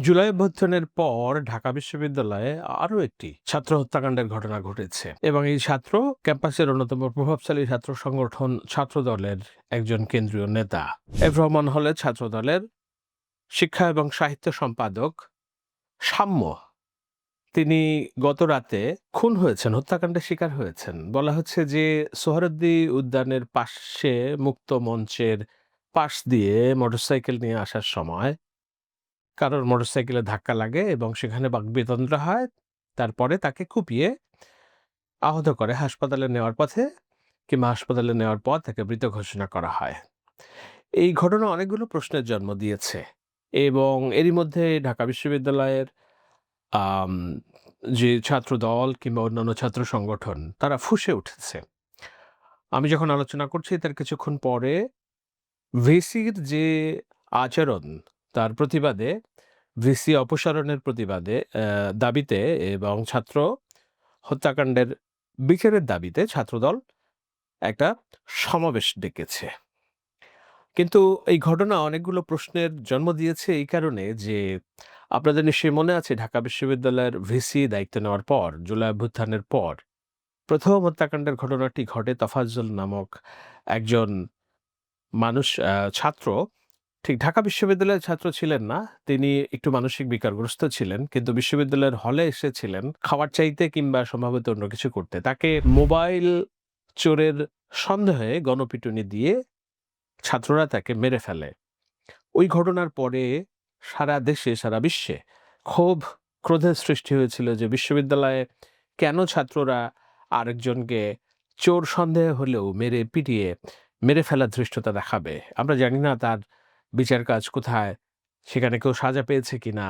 জুলাই অভ্যুত্থানের পর ঢাকা বিশ্ববিদ্যালয়ে আরও একটি ছাত্র হত্যাকাণ্ডের ঘটনা ঘটেছে এবং এই ছাত্র ক্যাম্পাসের অন্যতম প্রভাবশালী ছাত্র সংগঠন ছাত্র দলের একজন কেন্দ্রীয় নেতা। এফ রহমান হলের ছাত্র দলের শিক্ষা এবং সাহিত্য সম্পাদক সাম্য। তিনি গত রাতে খুন হয়েছেন, হত্যাকাণ্ডের শিকার হয়েছেন। বলা হচ্ছে যে সোহরদ্দি উদ্যানের পাশে মুক্ত মঞ্চের পাশ দিয়ে মোটরসাইকেল নিয়ে আসার সময় কারোর মোটরসাইকেলে ধাক্কা লাগে এবং সেখানে বাকবিতন্ত্র হয়। তারপরে তাকে কুপিয়ে আহত করে হাসপাতালে নেওয়ার পথে কিংবা হাসপাতালে নেওয়ার পর তাকে মৃত ঘোষণা করা হয়। এই ঘটনা অনেকগুলো প্রশ্নের জন্ম দিয়েছে এবং এরই মধ্যে ঢাকা বিশ্ববিদ্যালয়ের যে ছাত্র দল কিংবা অন্যান্য ছাত্র সংগঠন, তারা ফুসে উঠেছে। আমি যখন আলোচনা করছি তার কিছুক্ষণ পরে ভিসির যে আচরণ তার প্রতিবাদে, ভিসি অপসারণের প্রতিবাদে দাবিতে এবং ছাত্র হত্যাকাণ্ডের বিচারের দাবিতে ছাত্রদল একটা সমাবেশ ডেকেছে। কিন্তু এই ঘটনা অনেকগুলো প্রশ্নের জন্ম দিয়েছে এই কারণে যে আপনাদের নিশ্চয়ই মনে আছে ঢাকা বিশ্ববিদ্যালয়ের ভিসি দায়িত্ব নেওয়ার পর, জুলাই অভ্যুত্থানের পর প্রথম হত্যাকাণ্ডের ঘটনাটি ঘটে তফাজ্জল নামক একজন মানুষ ছাত্র ঠিক, ঢাকা বিশ্ববিদ্যালয়ের ছাত্র ছিলেন না। তিনি একটু মানসিক বিকারগ্রস্ত ছিলেন, কিন্তু বিশ্ববিদ্যালয়ের হলে এসেছিলেন খাওয়ার চাইতে কিংবা সম্ভবত অন্য কিছু করতে। তাকে মোবাইল চোরের সন্দেহে গণপিটুনি দিয়ে ছাত্ররা তাকে মেরে ফেলে। ওই ঘটনার পরে সারা দেশে, সারা বিশ্বে খুব ক্রোধের সৃষ্টি হয়েছিল যে বিশ্ববিদ্যালয়ে কেন ছাত্ররা আরেকজনকে চোর সন্দেহ হলেও মেরে পিটিয়ে, মেরে ফেলার ধৃষ্টতা দেখাবে। আমরা জানি না তার বিচার কাজ কোথায়? সেখানে কেউ সাজা পেয়েছে কি না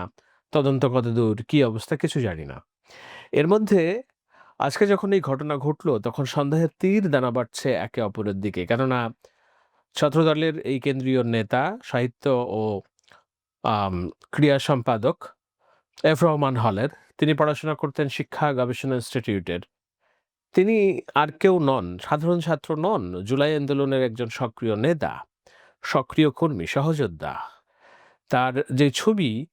তদন্ত কত দূর? কি অবস্থা? কিছু জানি না। এর মধ্যে আজকে যখন এই ঘটনা ঘটলো, তখন সন্দেহের তীর দানা বাড়ছে একে অপরের দিকে। কেননা ছাত্রদলের এই কেন্দ্রীয় নেতা, সাহিত্য ও ক্রিয়া সম্পাদক এফ রহমান হলের, তিনি পড়াশোনা করতেন শিক্ষা গবেষণা ইনস্টিটিউটের। তিনি আর কেউ নন, সাধারণ ছাত্র নন, জুলাই আন্দোলনের একজন সক্রিয় নেতা। সক্রিয় কর্মী, সহযোদ্ধা। তার যে ছবি,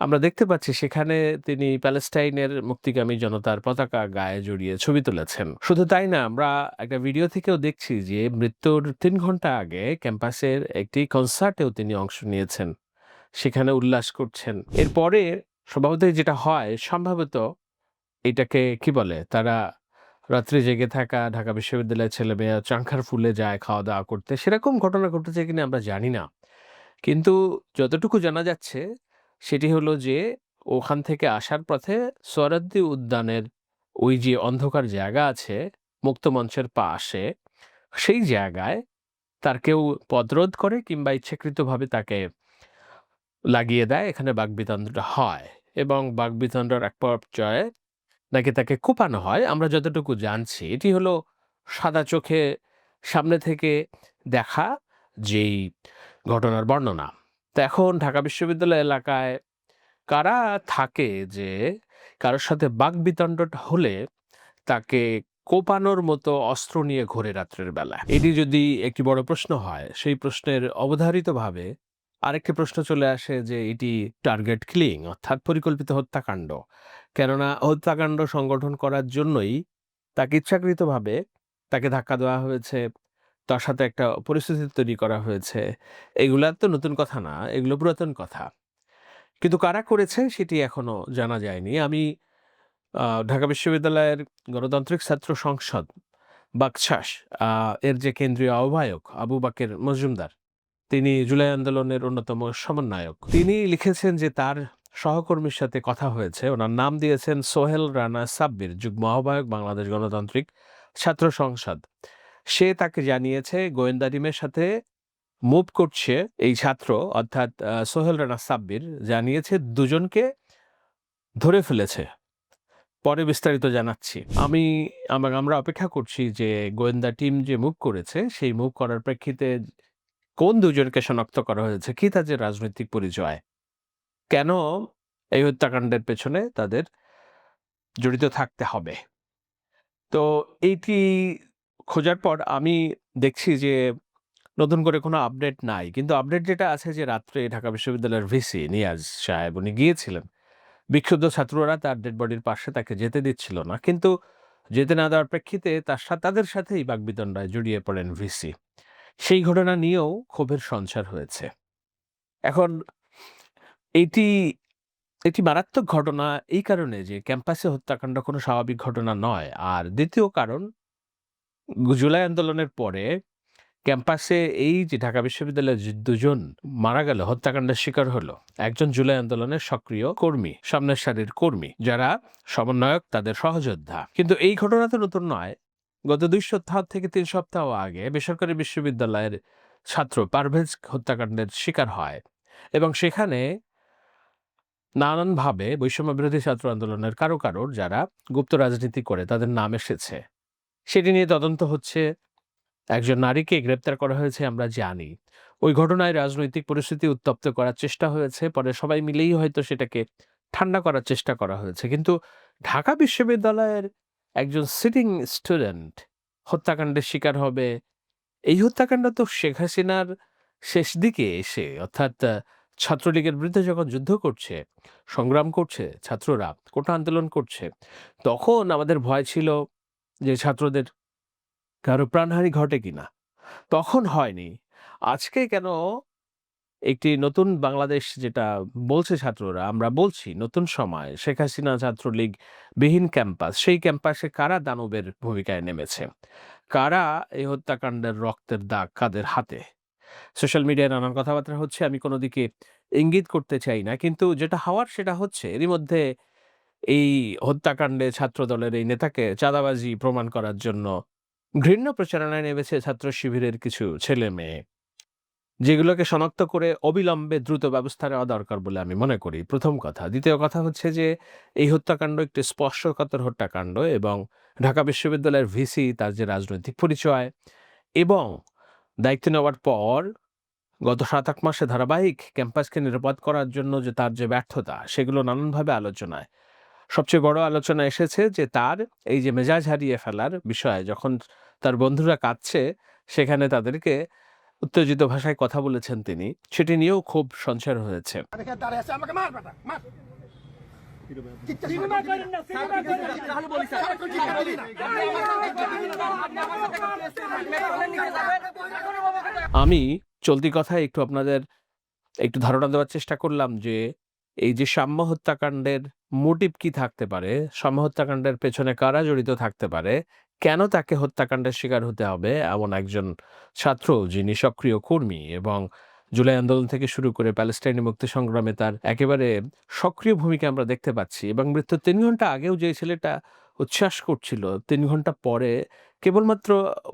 আমরা দেখতে পাচ্ছি সেখানে তিনি প্যালেস্টাইনের মুক্তিগামী জনতার পতাকা গায়ে জড়িয়ে ছবি তুলেছেন। শুধু তাই না, আমরা একটা ভিডিও থেকেও দেখছি যে মৃত্যুর তিন ঘণ্টা আগে ক্যাম্পাসের একটি কনসার্টেও তিনি অংশ নিয়েছেন। সেখানে উল্লাস করছেন। এরপরে স্বভাবতই যেটা হয়, সম্ভবত এটাকে কি বলে, তারা রাত্রে জেগে থাকা, ঢাকা বিশ্ববিদ্যালয়ের ছেলে মেয়ে চাঙ্খার ফুলে যায় খাওয়া দাওয়া করতে, সেরকম ঘটনা ঘটেছে কিনা আমরা জানি না। কিন্তু যতটুকু জানা যাচ্ছে, সেটি হলো যে ওখান থেকে আসার পথে সোহরাদ্দি উদ্যানের ওই যে অন্ধকার জায়গা আছে মুক্তমঞ্চের পাশে, সেই জায়গায় তার কেউ পদরোধ করে কিংবা ইচ্ছাকৃতভাবে তাকে লাগিয়ে দেয়, এখানে বাগবিতন্ডটা হয় এবং বাগবিতণ্ডার এক পর্যায়ে নাকি তাকে কোপানো হয়? আমরা যতটুকু জানছি, এটি হলো সাদা চোখে সামনে থেকে দেখা যেই ঘটনার বর্ণনা। তো এখন ঢাকা বিশ্ববিদ্যালয় এলাকায় কারা থাকে যে কারোর সাথে বাগবিতণ্ডটা হলে তাকে কোপানোর মতো অস্ত্র নিয়ে ঘোরে রাত্রের বেলা? এটি যদি একটি বড় প্রশ্ন হয়, সেই প্রশ্নের অবধারিতভাবে আরেকটি প্রশ্ন চলে আসে যে, এটি টার্গেট কিলিং অর্থাৎ পরিকল্পিত হত্যাকাণ্ড। কেননা হত্যাকাণ্ড সংগঠন করার জন্যই তাকে ইচ্ছাকৃতভাবে তাকে ধাক্কা দেওয়া হয়েছে, তার সাথে একটা পরিস্থিতি তৈরি করা হয়েছে। এগুলা তো নতুন কথা না, এগুলো পুরাতন কথা। কিন্তু কারা করেছে সেটি এখনও জানা যায়নি। আমি ঢাকা বিশ্ববিদ্যালয়ের গণতান্ত্রিক ছাত্র সংসদ বাকশাস এর যে কেন্দ্রীয় আহ্বায়ক আবু বাকের মজুমদার তিনি জুলাই আন্দোলনের অন্যতম সমন্বয়ক। তিনি লিখেছেন যে তার সহকর্মীর সাথে কথা হয়েছে। ওনার নাম দিয়েছেন সোহেল রানা সাব্বির, যুগ্ম আহ্বায়ক, বাংলাদেশ গণতান্ত্রিক ছাত্র সংসদ। সে তাকে জানিয়েছে, গোয়েন্দা টিমের সাথে মুভ করছে এই ছাত্র, অর্থাৎ সোহেল রানা সাব্বির জানিয়েছে দুজনকে ধরে ফেলেছে। পরে বিস্তারিত জানাচ্ছি। আমি আমার আমরা অপেক্ষা করছি যে গোয়েন্দা টিম যে মুভ করেছে, সেই মুভ করার প্রেক্ষিতে কোন দুজনকে শনাক্ত করা হয়েছে? কি তাদের রাজনৈতিক পরিচয়? কেন এই হত্যাকাণ্ডের পেছনে তাদের জড়িত থাকতে হবে? তো এইটি খোঁজার পর আমি দেখছি যে নতুন করে কোনো আপডেট নাই। কিন্তু আপডেট যেটা আছে যে রাত্রে ঢাকা বিশ্ববিদ্যালয়ের ভিসি নিয়াজ সাহেব উনি গিয়েছিলেন। বিক্ষুব্ধ ছাত্ররা তার ডেড বডির পাশে তাকে যেতে দিচ্ছিল না। কিন্তু যেতে না দেওয়ার প্রেক্ষিতে তার তাদের সাথেই বাগবিতণ্ডায় জড়িয়ে পড়েন ভিসি। সেই ঘটনা নিয়েও ক্ষোভের সঞ্চার হয়েছে। এখন এটি একটি মারাত্মক ঘটনা এই কারণে যে ক্যাম্পাসে হত্যাকাণ্ড কোনো স্বাভাবিক ঘটনা নয়। আর দ্বিতীয় কারণ, জুলাই আন্দোলনের পরে ক্যাম্পাসে এই যে ঢাকা বিশ্ববিদ্যালয়ের দুজন মারা গেল, হত্যাকাণ্ডের শিকার হলো, একজন জুলাই আন্দোলনের সক্রিয় কর্মী, সামনের সারির কর্মী, যারা সমন্বয়ক, তাদের সহযোদ্ধা। কিন্তু এই ঘটনা তো নতুন নয়। গত দুই সপ্তাহ থেকে তিন সপ্তাহ আগে বেসরকারি বিশ্ববিদ্যালয়ের ছাত্র পারভেজ হত্যাকাণ্ডের শিকার হয় এবং সেখানে নানানভাবে বৈষম্য বিরোধী ছাত্র আন্দোলনের কারও কারোর যারা গুপ্ত রাজনীতি করে তাদের নাম এসেছে। সেটি নিয়ে তদন্ত হচ্ছে। একজন নারীকে গ্রেপ্তার করা হয়েছে আমরা জানি। ওই ঘটনায় রাজনৈতিক পরিস্থিতি উত্তপ্ত করার চেষ্টা হয়েছে। পরে সবাই মিলেই হয়তো সেটাকে ঠান্ডা করার চেষ্টা করা হয়েছে। কিন্তু ঢাকা বিশ্ববিদ্যালয়ের একজন সিটিং স্টুডেন্ট হত্যাকাণ্ডের শিকার হবে। এই হত্যাকাণ্ড তো শেখ হাসিনার শেষ দিকে এসে, অর্থাৎ ছাত্রলীগের বিরুদ্ধে যখন যুদ্ধ করছে, সংগ্রাম করছে ছাত্ররা, কোটা আন্দোলন করছে, তখন আমাদের ভয় ছিল যে ছাত্রদের কারও প্রাণহানি ঘটে কিনা। তখন হয়নি। আজকে কেন একটি নতুন বাংলাদেশ যেটা বলছে ছাত্ররা, আমরা বলছি নতুন সময়, শেখ হাসিনা ছাত্রলীগ বিহীন ক্যাম্পাস, সেই ক্যাম্পাসে কারা দানবের ভূমিকায় নেমেছে? কারা এই হত্যাকাণ্ডের রক্তের দাগ কাদের হাতে? সোশ্যাল মিডিয়ায় নানান কথাবার্তা হচ্ছে, আমি কোনো দিকে ইঙ্গিত করতে চাই না, কিন্তু যেটা হওয়ার সেটা হচ্ছে, এরই মধ্যে এই হত্যাকাণ্ডে ছাত্রদলের এই নেতাকে চাঁদাবাজি প্রমাণ করার জন্য ঘৃণ্য প্রচারণায় নেমেছে ছাত্র শিবিরের কিছু ছেলে মেয়ে যেগুলোকে শনাক্ত করে অবিলম্বে দ্রুত ব্যবস্থা নেওয়া দরকার বলে আমি মনে করি। প্রথম কথা। দ্বিতীয় কথা হচ্ছে যে, এই হত্যাকাণ্ড একটি স্পর্শকাতর হত্যাকাণ্ড এবং ঢাকা বিশ্ববিদ্যালয়ের ভিসি তার যে রাজনৈতিক পরিচয় এবং দায়িত্ব নেওয়ার পর গত সাত, আট মাসে ধারাবাহিক ক্যাম্পাসকে নিরাপদ করার জন্য যে তার যে ব্যর্থতা, সেগুলো নানানভাবে আলোচনায়। সবচেয়ে বড় আলোচনা এসেছে যে তার এই যে মেজাজ হারিয়ে ফেলার বিষয়ে যখন তার বন্ধুরা কাঁদছে, সেখানে তাদেরকে উত্তেজিত ভাষায় কথা বলেছেন তিনি সেটি নিয়েও খুব সঞ্চার হয়েছে আমি চলতি কথায় একটু আপনাদের একটু ধারণা দেওয়ার চেষ্টা করলাম যে এই যে সাম্য হত্যাকাণ্ডের মোটিভ কি থাকতে পারে সাম্য হত্যাকাণ্ডের পেছনে কারা জড়িত থাকতে পারে কেন তাকে হত্যাকাণ্ডের শিকার হতে হবে? এমন একজন ছাত্র যিনি সক্রিয় কর্মী এবং জুলাই আন্দোলন থেকে শুরু করে প্যালেস্টাইনি মুক্তি সংগ্রামে তার একেবারে সক্রিয় ভূমিকা আমরা দেখতে পাচ্ছি এবং মৃত্যুর তিন ঘণ্টা আগেও যে ছেলেটা উচ্ছ্বাস করছিল, তিন ঘণ্টা পরে কেবলমাত্র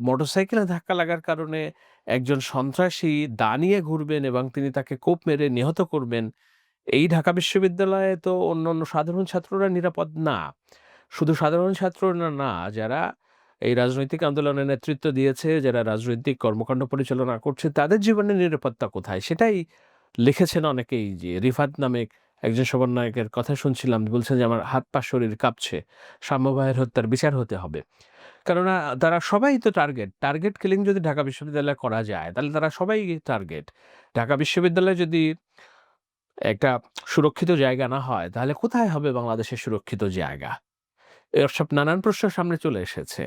মোটরসাইকেলে ধাক্কা লাগার কারণে একজন সন্ত্রাসী দাঁড়িয়ে ঘুরবেন এবং তিনি তাকে কোপ মেরে নিহত করবেন। এই ঢাকা বিশ্ববিদ্যালয়ে তো অন্য অন্য সাধারণ ছাত্ররা নিরাপদ না। শুধু সাধারণ ছাত্ররা না, যারা এই রাজনৈতিক আন্দোলনে নেতৃত্ব দিয়েছে যারা রাজনৈতিক কর্মকাণ্ড পরিচালনা করছে, তাদের জীবনের নিরাপত্তা কোথায়? সেটাই লিখেছেন অনেকেই যে রিফাত নামে একজন সমন্বয়কের কথা শুনছিলাম, বলছেন যে আমার হাত পা শরীর কাঁপছে সাম্যবাহের হত্যার বিচার হতে হবে। কেননা তারা সবাই তো টার্গেট টার্গেট কিলিং যদি ঢাকা বিশ্ববিদ্যালয়ে করা যায়, তাহলে তারা সবাই টার্গেট। ঢাকা বিশ্ববিদ্যালয়ে যদি একটা সুরক্ষিত জায়গা না হয়, তাহলে কোথায় হবে বাংলাদেশের সুরক্ষিত জায়গা? এসব নানান প্রশ্ন সামনে চলে এসেছে।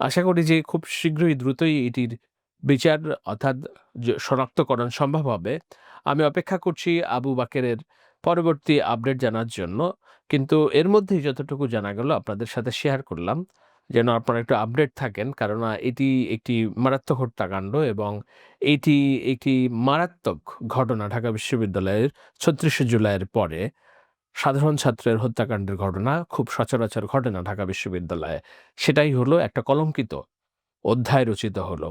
আশা করি যে খুব শীঘ্রই দ্রুতই এটির বিচার অর্থাৎ শনাক্তকরণ সম্ভব হবে। আমি অপেক্ষা করছি আবু বাকেরের পরবর্তী আপডেট জানার জন্য, কিন্তু এর মধ্যেই যতটুকু জানা গেল আপনাদের সাথে শেয়ার করলাম, যেন আপনারা একটু আপডেট থাকেন, কেননা এটি একটি মারাত্মক হত্যাকাণ্ড এবং এটি একটি মারাত্মক ঘটনা ঢাকা বিশ্ববিদ্যালয়ের ছত্রিশে জুলাইয়ের পরে। সাধারণ ছাত্রের হত্যাকাণ্ডের ঘটনা খুব সচরাচর ঘটে না ঢাকা বিশ্ববিদ্যালয়ে। সেটাই হলো একটা কলঙ্কিত অধ্যায় রচিত হলো।